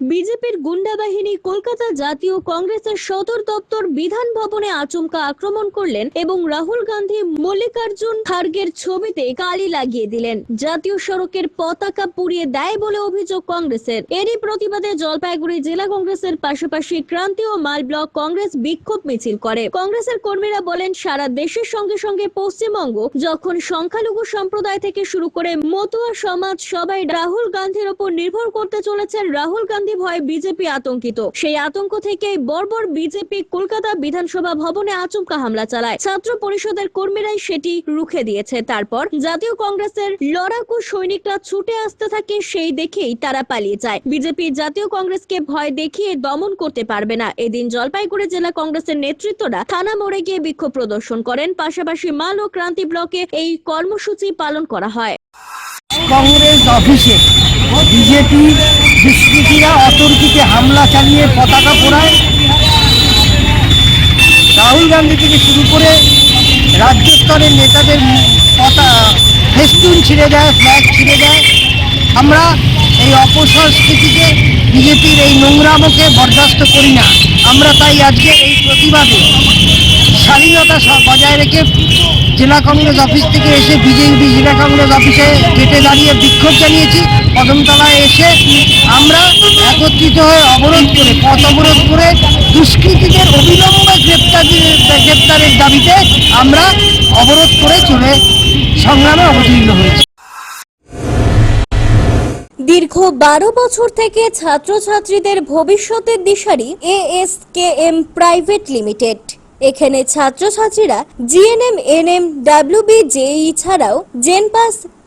বিজেপির গুন্ডা বাহিনী কলকাতা জাতীয় কংগ্রেসের সদর দপ্তর বিধান ভবনে আচমকা আক্রমণ করলেন এবং রাহুল গান্ধী মল্লিকার্জুন খার্গের ছবিতে কালি লাগিয়ে দিলেন। জাতীয় সড়কের পতাকা পুড়িয়ে দেয় বলে অভিযোগ কংগ্রেসের। এরই প্রতিবাদে জলপাইগুড়ি জেলা কংগ্রেসের পাশাপাশি ক্রান্তি ও মাল ব্লক কংগ্রেস বিক্ষোভ মিছিল করে। কংগ্রেসের কর্মীরা বলেন, সারা দেশের সঙ্গে সঙ্গে পশ্চিমবঙ্গ যখন সংখ্যালঘু সম্প্রদায় থেকে শুরু করে মতুয়া সমাজ সবাই রাহুল গান্ধীর ওপর নির্ভর করতে চলেছেন। রাহুল গান্ধী ভয়ে বিজেপি আতঙ্কিত। সেই আতঙ্ক থেকেই বর্বর বিজেপি কলকাতা বিধানসভা ভবনে আচমকা হামলা চালায়। ছাত্র পরিষদের কর্মীরাই সেটি রুখে দিয়েছে। তারপর জাতীয় কংগ্রেসের লড়াকু সৈনিকরা ছুটে আসতে থাকে, সেই দেখেই তারা পালিয়ে যায়। বিজেপি জাতীয় কংগ্রেসকে ভয় দেখিয়ে দমন করতে পারবে না। এদিন জলপাইগুড়ি জেলা কংগ্রেসের নেতৃত্বরা থানা মোড়ে গিয়ে বিক্ষোভ প্রদর্শন করেন। পাশাপাশি মাল ও ক্রান্তি ব্লকে এই কর্মসূচি পালন করা হয়। কংগ্রেস অফিসে বিজেপি দুষ্কৃতীরা অতর্কিতে হামলা চালিয়ে পতাকা পোড়ায়, রাহুল গান্ধী থেকে শুরু করে রাজ্য স্তরের নেতাদের পতা ফেস্টুন ছিঁড়ে দেয় ফ্ল্যাগ ছিঁড়ে দেয় আমরা এই অপসংস্কৃতিকে বিজেপির এই নোংরামকে বরদাস্ত করি না। আমরা তাই আজকে এই প্রতিবাদে স- বজায় রেখে জেলা কংগ্রেস অফিস থেকে এসে বিজেপি জেলা কংগ্রেস অফিসে গেটে দাঁড়িয়ে বিক্ষোভ জানিয়েছি। কদমতলায় এসে আমরা একত্রিত হয়ে অবরোধ করে, পথ অবরোধ করে দুষ্কৃতীদের অবিলম্বে গ্রেপ্তারের গ্রেপ্তারের দাবিতে আমরা অবরোধ করে চলে সংগ্রামে অবতীর্ণ হয়েছি। দীর্ঘ বারো বছর থেকে ছাত্রছাত্রীদের ভবিষ্যতের দিশারি এএসকেএম প্রাইভেট লিমিটেড। এখানে ছাত্রছাত্রীরা জিএনএম এনএম ডাব্লিউবি জেই ছাড়াও জেনপাস